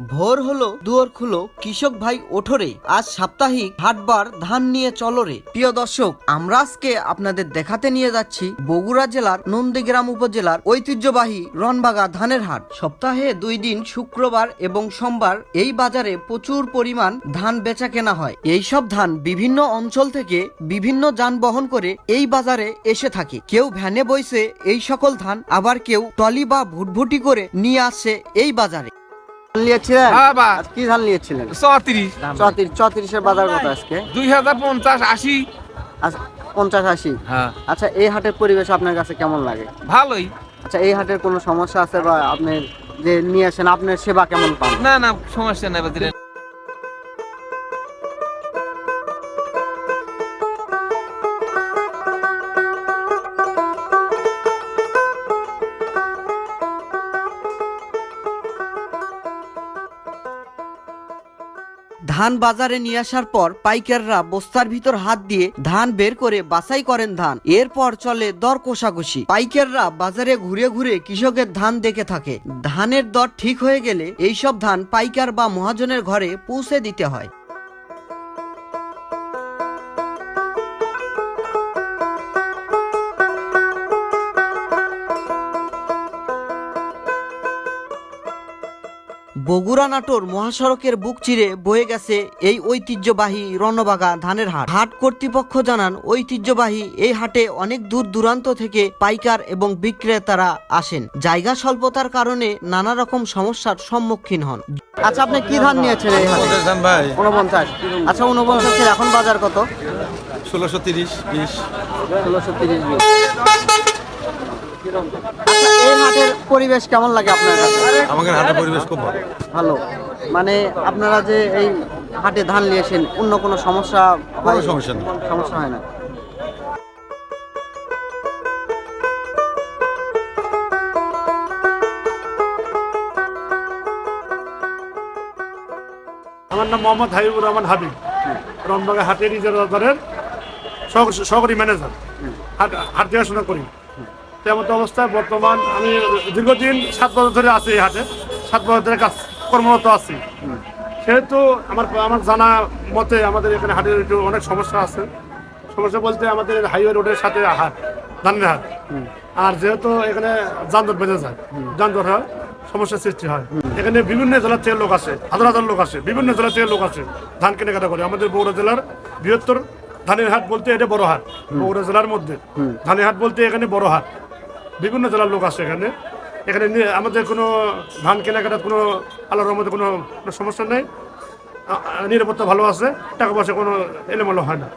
ভোর হলো, দুয়ার খুলো। কৃষক ভাই ওঠরে আজ সাপ্তাহিক হাটবার ধান নিয়ে চলরে প্রিয় দর্শক, আমরা আজকে আপনাদের দেখাতে নিয়ে যাচ্ছি বগুড়া জেলার নন্দীগ্রাম উপজেলার ঐতিহ্যবাহী রনবাগা ধানের হাট। সপ্তাহে দুই দিন, শুক্রবার এবং সোমবার এই বাজারে প্রচুর পরিমাণ ধান বেচা কেনা হয়। এই সব ধান বিভিন্ন অঞ্চল থেকে বিভিন্ন যান বহন করে এই বাজারে এসে থাকে। কেউ ভ্যানে বইছে এই সকল ধান, আবার কেউ টলি বা ভুটভুটি করে নিয়ে আসছে এই বাজারে। নিয়েছিলেন? হ্যাঁ বা। আজ কি ধান নিয়েছিলেন? চৌত্রিশ। চৌত্রিশ চৌত্রিশের বাজার কত আজকে? দুই হাজার পঞ্চাশ আশি। আজ পঞ্চাশ আশি? হ্যাঁ। আচ্ছা এই হাটের পরিবেশ আপনার কাছে কেমন লাগে? ভালোই। আচ্ছা এই হাটের কোনো সমস্যা আছে বা আপনি যে নিয়ে আসেন আপনার সেবা কেমন পান? না না সমস্যা নাই ধান বাজারে নিয়ে আসার পর পাইকাররা বস্তার ভিতর হাত দিয়ে ধান বের করে বাছাই করেন ধান। এরপর চলে দর কোষাকষি। পাইকাররা বাজারে ঘুরে ঘুরে কৃষকের ধান দেখে থাকে। ধানের দর ঠিক হয়ে গেলে এইসব ধান পাইকার বা মহাজনের ঘরে পৌঁছে দিতে হয়। বগুড়া নাটোর মহাসড়কের বুক চিরে বয়ে গেছে এই ঐতিহ্যবাহী রণবাগা ধানের হাট। হাট কর্তৃপক্ষ জানান ঐতিহ্যবাহী এই হাটে অনেক দূর দূরান্ত থেকে পাইকার এবং বিক্রেতারা আসেন। জায়গা স্বল্পতার কারণে নানা রকম সমস্যার সম্মুখীন হন। আচ্ছা আপনি কি ধান নিয়েছেন এই হাটে? উনপঞ্চাশ আচ্ছা উনপঞ্চাশের এখন বাজার কত? ষোলোশো তিরিশ বিশ। ষোলোশো তিরিশ এই হাটের পরিবেশ কেমন লাগে আপনার আমাদের হাটের পরিবেশ খুব ভালো। ভালো। মানে আপনারা যে এই হাটে ধান নিয়েছেন অন্য কোনো সমস্যা কোনো সমস্যা নেই। সমস্যা হয় না। আমার নাম মোহাম্মদ হাবিবুর রহমান হাবিব। রমবাগা হাটের ইজারাদারের সহ- সহকারী ম্যানেজার হাট হাট দেখাশোনা করি। তেমন অবস্থায় বর্তমান আমি দীর্ঘদিন সাত বছর ধরে আছি এই হাটে। সাত বছর ধরে কাজ কর্মরত আছি। সেহেতু আমার আমার জানা মতে আমাদের এখানে হাটের একটু অনেক সমস্যা আছে। সমস্যা বলতে আমাদের হাইওয়ে রোডের সাথে হাট, ধানের হাট। আর যেহেতু এখানে যানজট বেঁধে যায়, যানজট হয় সমস্যার সৃষ্টি হয়। এখানে বিভিন্ন জেলার থেকে লোক আসে, হাজার হাজার লোক আসে, বিভিন্ন জেলা থেকে লোক আসে ধান কেনাকাটা করে। আমাদের বগুড়া জেলার বৃহত্তর ধানের হাট বলতে এটা বড় হাট। বগুড়া জেলার মধ্যে। ধানের হাট বলতে এখানে বড় হাট। বিভিন্ন জেলার লোক আসে এখানে। এখানে আমাদের কোনো ধান কেনাকাটার কোনো আল্লাহর মধ্যে কোনো সমস্যা নেই। নিরাপত্তা ভালো আছে টাকা পয়সা কোনো এলোমেলো হয় না।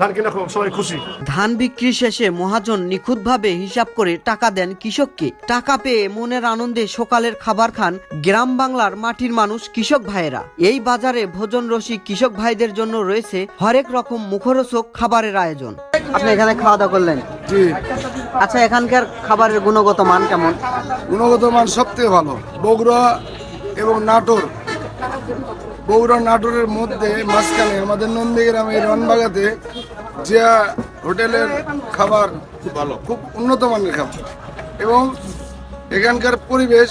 ধান কিনা সবাই খুশি। ধান বিক্রি শেষে মহাজন নিখুঁতভাবে হিসাব করে টাকা দেন কৃষককে। টাকা পেয়ে মনের আনন্দে সকালের খাবার খান গ্রাম বাংলার মাটির মানুষ কৃষক ভাইয়েরা। এই বাজারে ভোজন রসিক কৃষক ভাইদের জন্য রয়েছে হরেক রকম মুখরোচক খাবারের আয়োজন। আপনি এখানে খাওয়া দাওয়া করলেন? জি। আচ্ছা এখানকার খাবারের গুণগত মান কেমন? গুণগত মান সবথেকে ভালো। বগুড়া এবং নাটোর। বগুড়া নাটোরের মধ্যে মাঝখানে আমাদের নন্দীগ্রামে রনবাগাতে জিয়া হোটেলের খাবার খুব ভালো। খুব উন্নত মানের খাবার। এবং এখানকার পরিবেশ